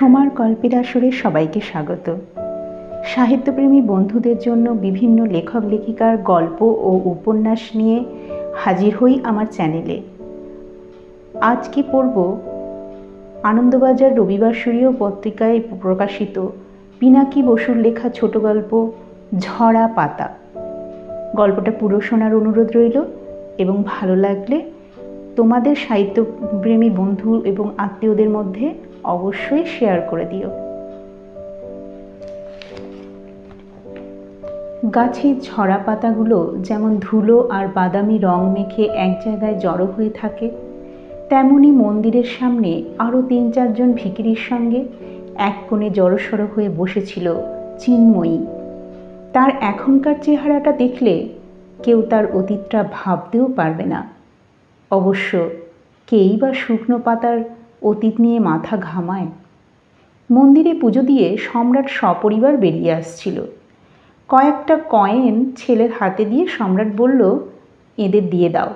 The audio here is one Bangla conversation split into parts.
সোমার গল্পের আসরে সবাইকে স্বাগত। সাহিত্যপ্রেমী বন্ধুদের জন্য বিভিন্ন লেখক, লেখিকার গল্প ও উপন্যাস নিয়ে হাজির হই আমার চ্যানেলে। আজকে পড়ব আনন্দবাজার রবিবার সূর্য পত্রিকায় প্রকাশিত পিনাকি বসুর লেখা ছোট গল্প, ঝরা পাতা। গল্পটা পুরো শোনার অনুরোধ রইল এবং ভালো লাগলে তোমাদের সাহিত্যপ্রেমী বন্ধু এবং আত্মীয়দের মধ্যে অবশ্যই শেয়ার করে দিও। গাছের ঝরা পাতাগুলো যেমন ধুলো আর বাদামি রং মেখে এক জায়গায় জড়ো হয়ে থাকে, তেমনি মন্দিরের সামনে আরও তিন চারজন ভিকিরির সঙ্গে এক কোণে জড়সড়ো হয়ে বসেছিল চিন্ময়ী। তার এখনকার চেহারাটা দেখলে কেউ তার অতীতটা ভাবতেও পারবে না। অবশ্য কেই বা শুকনো পাতার অতীত নিয়ে মাথা ঘামায়। মন্দিরে পুজো দিয়ে সম্রাট সপরিবার বেরিয়ে আসছিল। কয়েকটা কয়েন ছেলের হাতে দিয়ে সম্রাট বলল, এদের দিয়ে দাও।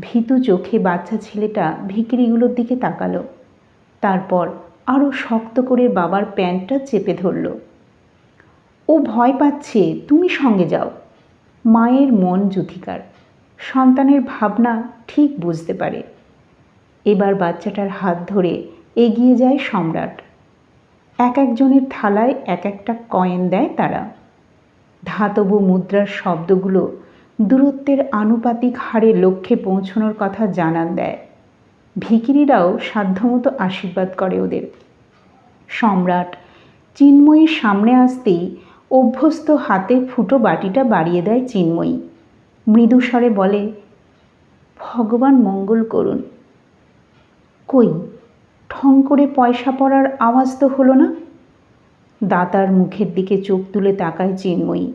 ভীতু চোখে বাচ্চা ছেলেটা ভিকিরিগুলোর দিকে তাকালো। তারপর আরও শক্ত করে বাবার প্যান্টটা চেপে ধরল। ও ভয় পাচ্ছে, তুমি সঙ্গে যাও। মায়ের মন যুথিকার। সন্তানের ভাবনা ঠিক বুঝতে পারে। এবার বাচ্চাটার হাত ধরে এগিয়ে যায় সম্রাট। এক একজনের থালায় এক একটা কয়েন দেয় তারা। ধাতব মুদ্রার শব্দগুলো দূরত্বের আনুপাতিক হারে লক্ষ্যে পৌঁছানোর কথা জানান দেয়। ভিকিরিরাও সাধ্যমতো আশীর্বাদ করে ওদের। সম্রাট চিন্ময়ীর সামনে আসতেই অভ্যস্ত হাতে ফুটো বাটিটা বাড়িয়ে দেয় চিন্ময়ী। মৃদুস্বরে বলে, ভগবান মঙ্গল করুন। কই? ঠং করে পয়সা পড়ার আওয়াজ তো হলো না। দাতার মুখের দিকে চোখ তুলে তাকায় চিন্ময়ী।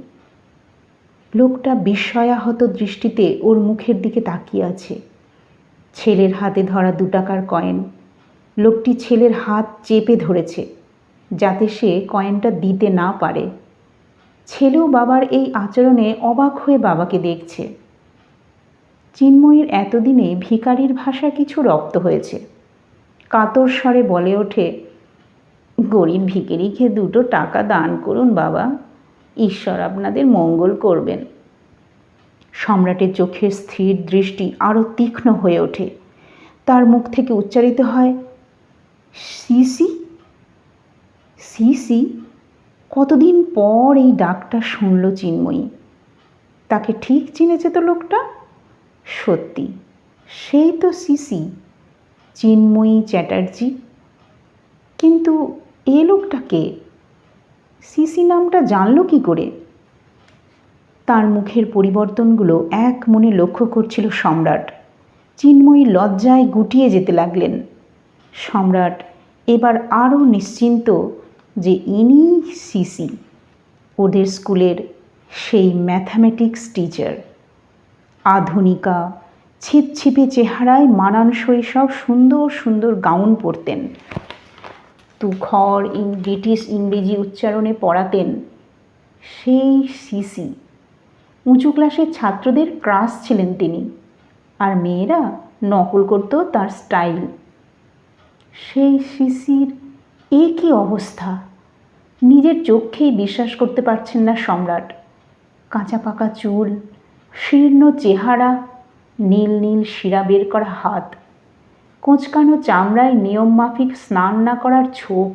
লোকটা বিস্ময়াহত দৃষ্টিতে ওর মুখের দিকে তাকিয়ে আছে। ছেলের হাতে ধরা দু টাকার কয়েন। লোকটি ছেলের হাত চেপে ধরেছে, যাতে সে কয়েনটা দিতে না পারে। ছেলেও বাবার এই আচরণে অবাক হয়ে বাবাকে দেখছে। চিন্ময়ীর এতদিনে ভিকারির ভাষা কিছু রপ্ত হয়েছে। কাতর স্বরে বলে ওঠে, গরিব ভিকিরিকে দুটো টাকা দান করুন বাবা, ঈশ্বর আপনাদের মঙ্গল করবেন। সম্রাটের চোখের স্থির দৃষ্টি আরও তীক্ষ্ণ হয়ে ওঠে। তার মুখ থেকে উচ্চারিত হয়, সিসি সিসি, কতদিন পর এই ডাকটা শুনল চিন্ময়ী? তাকে ঠিক চিনেছে তো লোকটা? সত্যি, সেই তো সিসি চিন্ময়ী চ্যাটার্জি। কিন্তু এ লোকটাকে সিসি নামটা জানল কি করে? তার মুখের পরিবর্তনগুলো এক মনে লক্ষ্য করছিল সম্রাট। চিন্ময়ী লজ্জায় গুটিয়ে যেতে লাগলেন। সম্রাট এবার আরও নিশ্চিন্ত যে ইনি সিসি, ওদের স্কুলের সেই ম্যাথামেটিক্স টিচার। আধুনিকা ছিপছিপে চেহারায় মানানসই সব সুন্দর সুন্দর গাউন পরতেন। তুখর, ইং ব্রিটিশ ইংরেজি উচ্চারণে পড়াতেন। সেই সিসি। উঁচু ক্লাসের ছাত্রদের ক্রাস ছিলেন তিনি, আর মেয়েরা নকল করত তার স্টাইল। সেই সিসির এ কী অবস্থা। নিজের চোখেই বিশ্বাস করতে পারছেন না সম্রাট। কাঁচা পাকা চুল, শীর্ণ চেহারা নীল নীল শিরা বের করা হাত। কোঁচকানো চামড়ায় নিয়মমাফিক স্নান না করার ছোপ।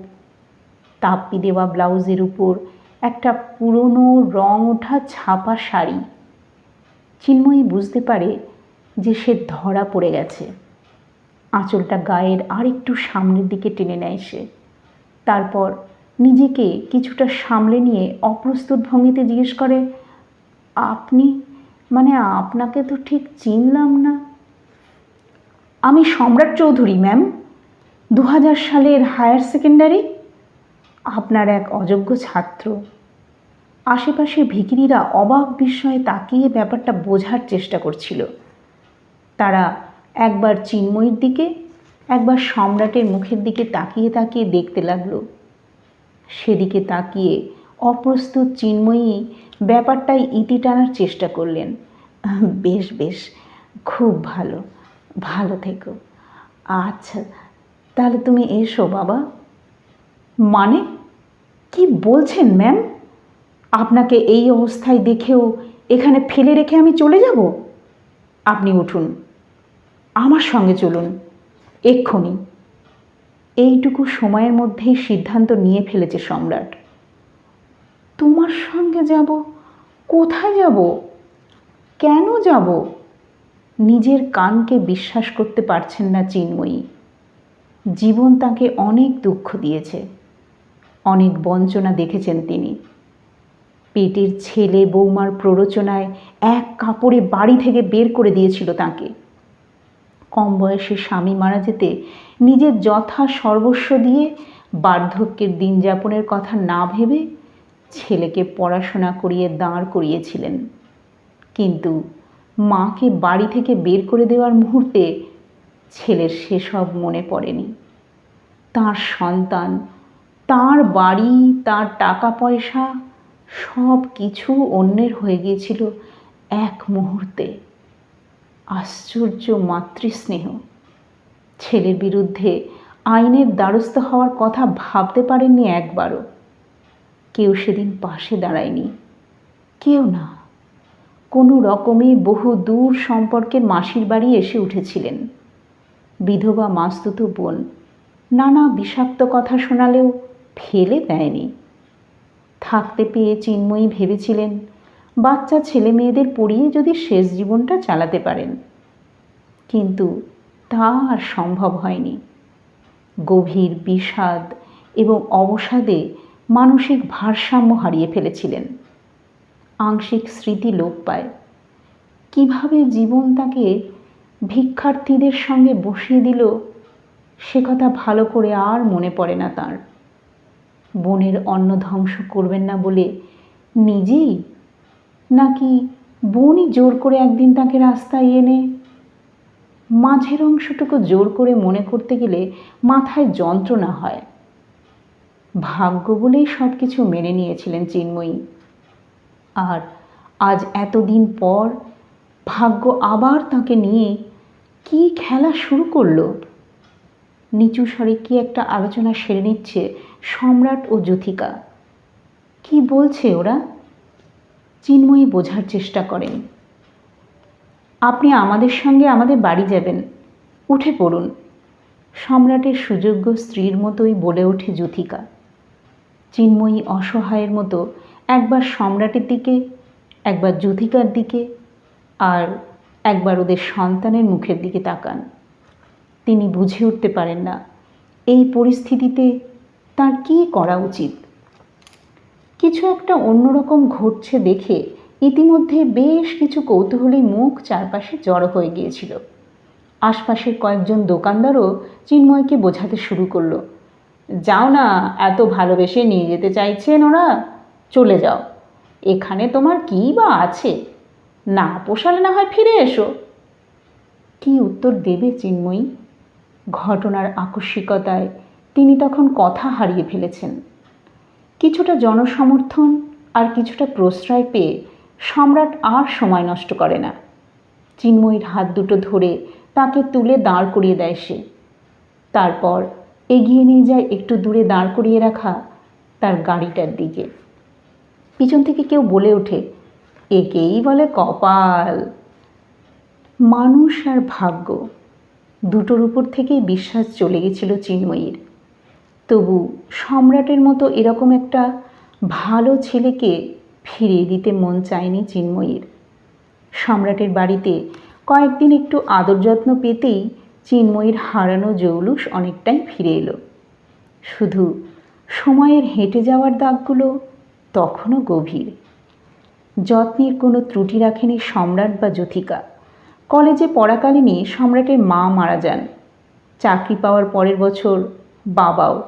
তাপ্পি দেওয়া ব্লাউজের উপর একটা পুরনো রং ওঠা ছাপা শাড়ি। চিন্ময়ী বুঝতে পারে যে সে ধরা পড়ে গেছে। আঁচলটা গায়ের আর একটু সামনের দিকে টেনে নেয় সে। তারপর নিজেকে কিছুটা সামলে নিয়ে অপ্রস্তুত ভঙ্গিতে জিজ্ঞেস করে, আপনি মানে আপনাকে তো ঠিক চিনলাম না। আমি সম্রাট চৌধুরী ম্যাম দু হাজার সালের হায়ার সেকেন্ডারি আপনার এক অযোগ্য ছাত্র। আশেপাশে ভিকিরিরা অবাক বিস্ময়ে তাকিয়ে ব্যাপারটা বোঝার চেষ্টা করছিল। তারা একবার চিন্ময়ীর দিকে, একবার সম্রাটের মুখের দিকে তাকিয়ে তাকিয়ে দেখতে লাগল। সেদিকে তাকিয়ে অপ্রস্তুত চিন্ময়ী ব্যাপারটাই ইতি টানার চেষ্টা করলেন। বেশ বেশ, খুব ভালো ভালো থেকো। আচ্ছা তাহলে তুমি এসো বাবা। মানে? কি বলছেন ম্যাম? আপনাকে এই অবস্থায় দেখেও এখানে ফেলে রেখে আমি চলে যাব? আপনি উঠুন। আমার সঙ্গে চলুন। এক্ষুনি। এইটুকু সময়ের মধ্যেই সিদ্ধান্ত নিয়ে ফেলেছে সম্রাট। তোমার সঙ্গে যাব? কোথায় যাব? কেন যাব? নিজের কানকে বিশ্বাস করতে পারছেন না চিন্ময়ী। জীবন তাকে অনেক দুঃখ দিয়েছে। অনেক বঞ্চনা দেখেছেন তিনি। পেটের ছেলে বৌমার প্ররোচনায় এক কাপড়ে বাড়ি থেকে বের করে দিয়েছিল তাকে। কম বয়সে স্বামী মারা যেতে নিজের যথা সর্বস্ব দিয়ে বার্ধক্যের দিন যাপনের কথা না ভেবে ছেলেকে পড়াশোনা করিয়ে দাঁড় করিয়েছিলেন। কিন্তু মাকে বাড়ি থেকে বের করে দেওয়ার মুহূর্তে ছেলের সেসব মনে পড়েনি। তার সন্তান, তার বাড়ি, তার টাকা পয়সা সব কিছু অন্যের হয়ে গিয়েছিল এক মুহূর্তে। আশ্চর্য মাতৃস্নেহ। ছেলের বিরুদ্ধে আইনের দ্বারস্থ হওয়ার কথা ভাবতে পারেননি একবারও। কেউ সেদিন পাশে দাঁড়ায়নি। কেউ না। কোনো রকমে বহু দূর সম্পর্কের মাসির বাড়ি এসে উঠেছিলেন। বিধবা মাস্তুত বোন নানা বিষাক্ত কথা শোনালেও ফেলে দেয়নি। থাকতে পেয়ে চিন্ময়ী ভেবেছিলেন, বাচ্চা ছেলে মেয়েদের পড়িয়ে যদি শেষ জীবনটা চালাতে পারেন। কিন্তু তা আর সম্ভব হয়নি। গভীর বিষাদ এবং অবসাদে মানসিক ভারসাম্য হারিয়ে ফেলেছিলেন। আংশিক স্মৃতি লোপ পায়। কীভাবে জীবন তাকে ভিক্ষার্থীদের সঙ্গে বসিয়ে দিল, সে কথা ভালো করে আর মনে পড়ে না তার। বনের অন্ন ধ্বংস করবেন না বলে নিজেই? নাকি বনই জোর করে একদিন তাকে রাস্তায় এনে? মাঝের অংশটুকু জোর করে মনে করতে গেলে মাথায় যন্ত্রণা হয়। ভাগ্য বলেই সব কিছু মেনে নিয়েছিলেন চিন্ময়ী। আর আজ এতদিন পর ভাগ্য আবার তাকে নিয়ে কি খেলা শুরু করল? নিচু স্বরে কি একটা আলোচনা সেরে নিচ্ছে সম্রাট ও জ্যোথিকা কি বলছে ওরা? চিন্ময়ী বোঝার চেষ্টা করেন। আপনি আমাদের সঙ্গে আমাদের বাড়ি যাবেন। উঠে পড়ুন। সম্রাটের সুযোগ্য স্ত্রীর মতোই বলে ওঠে জ্যোথিকা চিন্ময়ী অসহায়ের মতো একবার সম্রাটের দিকে, একবার যুধিকার দিকে আর একবার ওদের সন্তানের মুখের দিকে তাকান। তিনি বুঝে উঠতে পারেন না, এই পরিস্থিতিতে তার কী করা উচিত? কিছু একটা অন্যরকম ঘটছে দেখে ইতিমধ্যে বেশ কিছু কৌতূহলী মুখ চারপাশে জড়ো হয়ে গিয়েছিল। আশপাশের কয়েকজন দোকানদারও চিন্ময়কে বোঝাতে শুরু করল। যাও না, এত ভালোবেসে নিয়ে যেতে চাইছেন ওরা, চলে যাও। এখানে তোমার কী বা আছে? না পোষালে না হয় ফিরে এসো। কি উত্তর দেবে চিন্ময়ী? ঘটনার আকস্মিকতায় তিনি তখন কথা হারিয়ে ফেলেছেন। কিছুটা জনসমর্থন আর কিছুটা প্রশ্রয় পেয়ে সম্রাট আর সময় নষ্ট করে না। চিন্ময়ীর হাত দুটো ধরে তাকে তুলে দাঁড় করিয়ে দেয় সে। তারপর এগিয়ে নিয়ে যায়, একটু দূরে দাঁড় করিয়ে রাখা তার গাড়িটার দিকে। পিছন থেকে কেউ বলে ওঠে, একেই বলে কপাল। মানুষ আর ভাগ্য, দুটোর উপর থেকেই বিশ্বাস চলে গেছিল চিন্ময়ীর। তবু সম্রাটের মতো এরকম একটা ভালো ছেলেকে ফিরিয়ে দিতে মন চায়নি চিন্ময়ীর। সম্রাটের বাড়িতে কয়েকদিন একটু আদর যত্ন পেতেই চিন্ময়ীর হারানো জৌলুস অনেকটাই ফিরে এলো। শুধু সময়ের হেঁটে যাওয়ার দাগগুলো তখনও গভীর। যত্নের কোনো ত্রুটি রাখেনি সম্রাট বা জ্যোথিকা কলেজে পড়াকালীনই সম্রাটের মা মারা যান। চাকরি পাওয়ার পরের বছর বাবাও।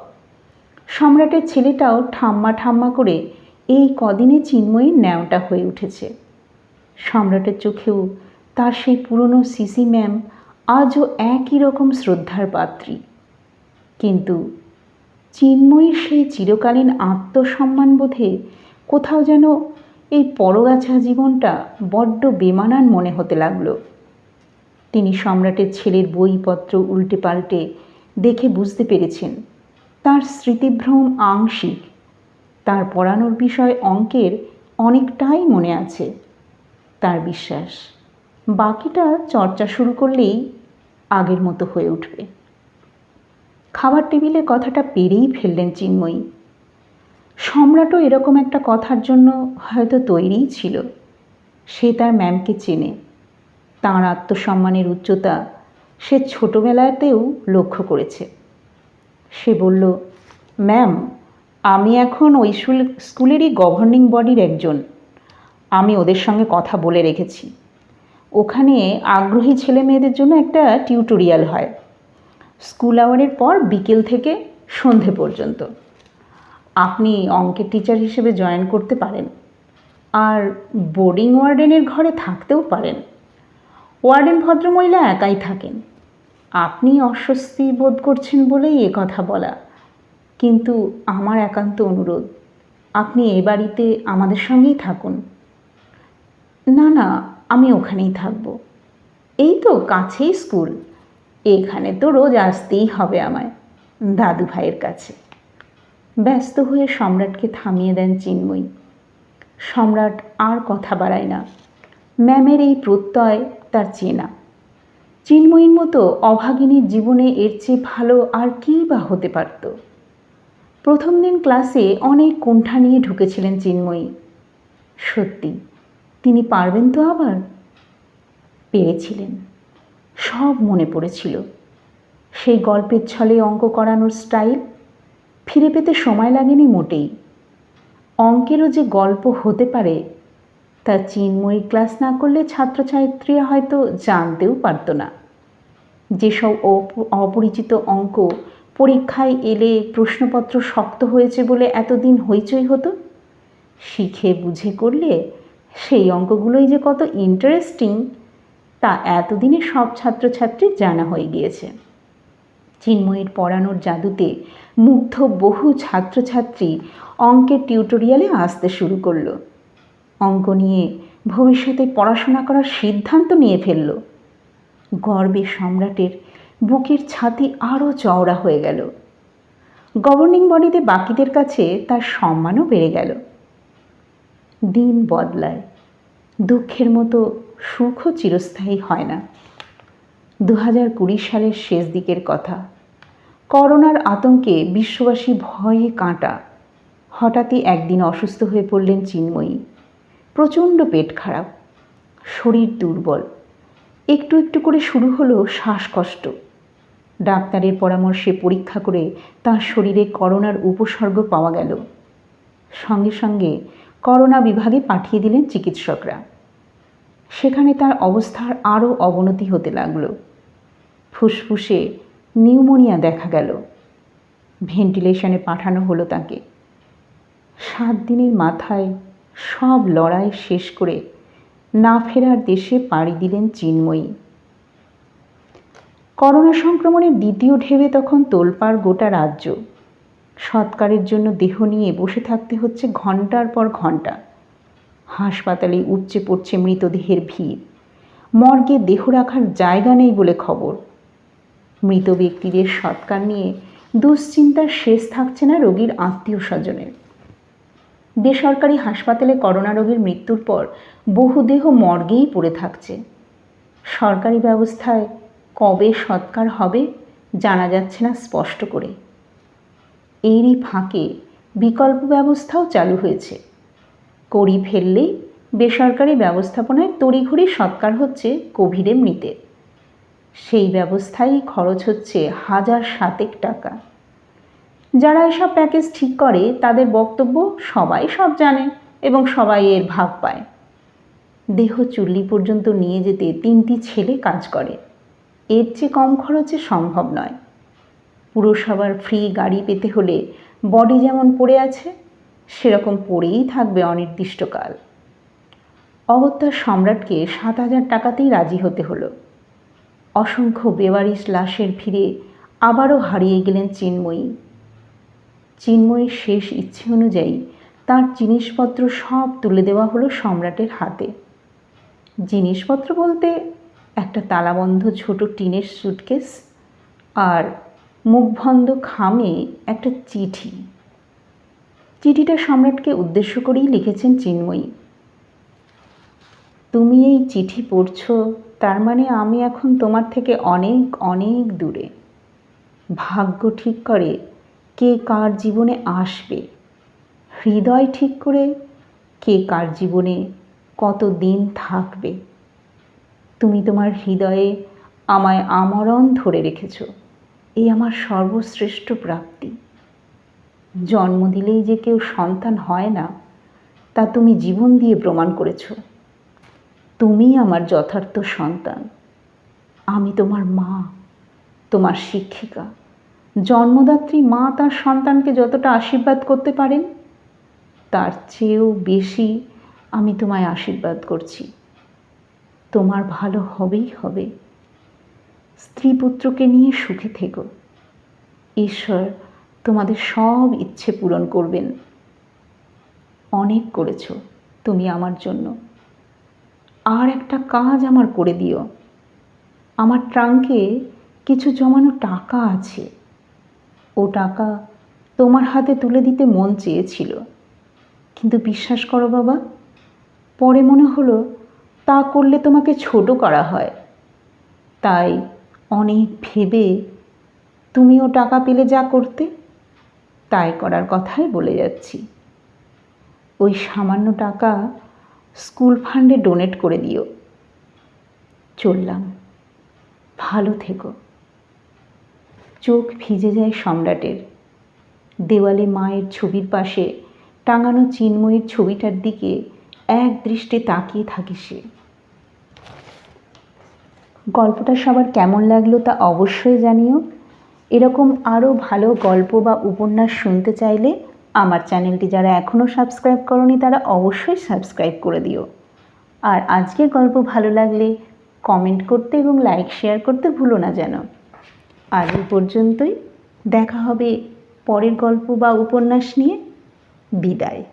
সম্রাটের ছেলেটাও ঠাম্মা ঠাম্মা করে এই কদিনে চিন্ময়ীর ন্যাওটা হয়ে উঠেছে। সম্রাটের চোখেও তার সেই পুরনো সিসি ম্যাম আজও একই রকম শ্রদ্ধার পাত্রী। কিন্তু চিন্ময়ীর সেই চিরকালীন আত্মসম্মানবোধে কোথাও যেন এই পরগাছা জীবনটা বড্ড বেমানান মনে হতে লাগল। তিনি সম্রাটের ছেলের বইপত্র উল্টে পাল্টে দেখে বুঝতে পেরেছেন, তার স্মৃতিভ্রম আংশিক, তার পড়ানোর বিষয় অঙ্কের অনেকটাই মনে আছে। তার বিশ্বাস, বাকিটা চর্চা শুরু করলেই আগের মতো হয়ে উঠবে। খাবার টেবিলে কথাটা পেরেই ফেললেন চিন্ময়ী। সম্রাটও এরকম একটা কথার জন্য হয়তো তৈরিই ছিল। সে তার ম্যামকে চেনে। তাঁর আত্মসম্মানের উচ্চতা সে ছোটোবেলাতেও লক্ষ্য করেছে। সে বলল, ম্যাম, আমি এখন ওই স্কুল- স্কুলেরই গভর্নিং বডির একজন। আমি ওদের সঙ্গে কথা বলে রেখেছি। ওখানে আগ্রহী ছেলে মেয়েদের জন্য একটা টিউটোরিয়াল হয়। স্কুল আওয়ারের পর বিকেল থেকে সন্ধে পর্যন্ত। আপনি অঙ্কের টিচার হিসেবে জয়েন করতে পারেন। আর বোর্ডিং ওয়ার্ডেনের ঘরে থাকতেও পারেন। ওয়ার্ডেন ভদ্রমহিলা একাই থাকেন। আপনি অস্বস্তি বোধ করছেন বলেই এ কথা বলা। কিন্তু আমার একান্ত অনুরোধ, আপনি এ বাড়িতে আমাদের সঙ্গেই থাকুন। না না আমি ওখানেই থাকব। এই তো কাছেই স্কুল। এখানে তো রোজ আসতেই হবে আমায়, দাদু ভাইয়ের কাছে। ব্যস্ত হয়ে সম্রাটকে থামিয়ে দেন চিন্ময়ী। সম্রাট আর কথা বাড়ায় না। ম্যামের এই প্রত্যয় তার চেনা। চিন্ময়ীর মতো অভাগিনীর জীবনে এর চেয়ে ভালো আর কী বা হতে পারত? প্রথম দিন ক্লাসে অনেক কুণ্ঠা নিয়ে ঢুকেছিলেন চিন্ময়ী। সত্যি তিনি পারবেন তো আবার? পেরেছিলেন। সব মনে পড়েছিল। সেই গল্পের ছলে অঙ্ক করানোর স্টাইল ফিরে পেতে সময় লাগেনি মোটেই। অঙ্কেরও যে গল্প হতে পারে, তা চিন্ময়ী ক্লাস না করলে ছাত্রছাত্রীরা হয়তো জানতেও পারতো না। যেসব অপ- অপরিচিত অঙ্ক পরীক্ষায় এলে প্রশ্নপত্র শক্ত হয়েছে বলে এতদিন হইচই হতো, শিখে বুঝে করলে সেই অঙ্কগুলোই যে কত ইন্টারেস্টিং তা এতদিনে সব ছাত্রছাত্রীর জানা হয়ে গিয়েছে। চিন্ময়ীর পড়ানোর জাদুতে মুগ্ধ বহু ছাত্রছাত্রী অঙ্কের টিউটোরিয়ালে আসতে শুরু করল। অঙ্ক নিয়ে ভবিষ্যতে পড়াশোনা করার সিদ্ধান্ত নিয়ে ফেলল। গর্বে সম্রাটের বুকের ছাতি আরও চওড়া হয়ে গেল। গভর্নিং বডিতে বাকিদের কাছে তার সম্মানও বেড়ে গেল। দিন বদলায়। দুঃখের মতো সুখও চিরস্থায়ী হয় না। দু হাজার কুড়ি সালের শেষ দিকের কথা। করোনার আতঙ্কে বিশ্ববাসী ভয়ে কাঁটা। হঠাৎই একদিন অসুস্থ হয়ে পড়লেন চিন্ময়ী। প্রচণ্ড পেট খারাপ। শরীর দুর্বল। একটু একটু করে শুরু হলো শ্বাসকষ্ট। ডাক্তারের পরামর্শে পরীক্ষা করে তার শরীরে করোনার উপসর্গ পাওয়া গেল। সঙ্গে সঙ্গে করোনা বিভাগে পাঠিয়ে দিলেন চিকিৎসকরা। সেখানে তার অবস্থার আরও অবনতি হতে লাগল। ফুসফুসে নিউমোনিয়া দেখা গেল। ভেন্টিলেশনে পাঠানো হলো তাকে। সাত দিনের মাথায় সব লড়াই শেষ করে না ফেরার দেশে পাড়ি দিলেন চিন্ময়ী। করোনা সংক্রমণের দ্বিতীয় ঢেবে তখন তোলপাড় গোটা রাজ্য। সৎকারের জন্য দেহ নিয়ে বসে থাকতে হচ্ছে ঘণ্টার পর ঘণ্টা। হাসপাতালে উপচে পড়ছে মৃতদেহের ভিড়। মর্গে দেহ রাখার জায়গা নেই বলে খবর। মৃত ব্যক্তিদের সৎকার নিয়ে দুশ্চিন্তার শেষ থাকছে না রোগীর আত্মীয় স্বজনের। বেসরকারি হাসপাতালে করোনা রোগীর মৃত্যুর পর বহু দেহ মর্গেই পড়ে থাকছে। সরকারি ব্যবস্থায় কবে সৎকার হবে জানা যাচ্ছে না স্পষ্ট করে। এরই ফাঁকে বিকল্প ব্যবস্থাও চালু হয়েছে। করি ফেললেই বেসরকারি ব্যবস্থাপনায় তড়িঘড়ি সৎকার হচ্ছে কোভিডে মৃতের সেই ব্যবস্থায় খরচ হচ্ছে হাজার সাতেক টাকা। যারা এসব প্যাকেজ ঠিক করে, তাদের বক্তব্য সবাই সব জানে এবং সবাই এর ভাগ পায়। দেহ চুল্লি পর্যন্ত নিয়ে যেতে তিনটি ছেলে কাজ করে। এর চেয়ে কম খরচে সম্ভব নয়। পুরসভার ফ্রি গাড়ি পেতে হলে বডি যেমন পড়ে আছে, সেরকম পড়েই থাকবে অনির্দিষ্টকাল। অগত্যার সম্রাটকে সাত হাজার টাকাতেই রাজি হতে হলো। অসংখ্য বেওয়ারিশ লাশের ভিড়ে আবারও হারিয়ে গেলেন চিন্ময়ী। চিন্ময়ীর শেষ ইচ্ছে অনুযায়ী তার জিনিসপত্র সব তুলে দেওয়া হলো সম্রাটের হাতে। জিনিসপত্র বলতে একটা তালাবন্ধ ছোট টিনের সুটকেস আর মুখবন্ধ খামে একটা চিঠি। চিঠিটা সম্রাটকে উদ্দেশ্য করেই লিখেছেন চিন্ময়ী। তুমি এই চিঠি পড়ছ, তার মানে আমি এখন তোমার থেকে অনেক অনেক দূরে। ভাগ্য ঠিক করে কে কার জীবনে আসবে, হৃদয় ঠিক করে কে কার জীবনে কত দিন থাকবে। তুমি তোমার হৃদয়ে আমায় আমরণ ধরে রেখেছ। এই আমার সর্বশ্রেষ্ঠ প্রাপ্তি। জন্ম দিলেই যে কেউ সন্তান হয় না, তা তুমি জীবন দিয়ে প্রমাণ করেছ। তুমি আমার যথার্থ সন্তান। আমি তোমার মা, তোমার শিক্ষিকা। জন্মদাত্রী মা তার সন্তানকে যতটা আশীর্বাদ করতে পারেন, তার চেয়েও বেশি আমি তোমায় আশীর্বাদ করছি। তোমার ভালো হবেই হবে। স্ত্রী পুত্রকে নিয়ে সুখে থেকো। ঈশ্বর তোমাদের সব ইচ্ছে পূরণ করবেন। অনেক করেছ তুমি আমার জন্য। আর একটা কাজ আমার করে দিও। আমার ট্রাঙ্কে কিছু জমানো টাকা আছে। ও টাকা তোমার হাতে তুলে দিতে মন চেয়েছিল। কিন্তু বিশ্বাস করো বাবা, পরে মনে হলো তা করলে তোমাকে ছোট করা হয়। তাই অনেক ভেবে তুমিও টাকা পেলে যা করতে? তাই করার কথাই বলে যাচ্ছি। ওই সামান্য টাকা স্কুল ফান্ডে ডোনেট করে দিও। চললাম। ভালো থেকো। চোখ ভিজে যায় সম্রাটের। দেওয়ালে মায়ের ছবির পাশে টাঙানো চিন্ময়ের ছবিটার দিকে এক দৃষ্টে তাকিয়ে থাকে সে। গল্পটা সবার কেমন লাগল তা অবশ্যই জানিও। এরকম আরও ভালো গল্প বা উপন্যাস শুনতে চাইলে আমার চ্যানেলটি যারা এখনও সাবস্ক্রাইব করনি তারা অবশ্যই সাবস্ক্রাইব করে দিও। আর আজকের গল্প ভালো লাগলে কমেন্ট করতে এবং লাইক, শেয়ার করতে ভুলো না যেন। আজ পর্যন্তই। দেখা হবে পরের গল্প বা উপন্যাস নিয়ে। বিদায়।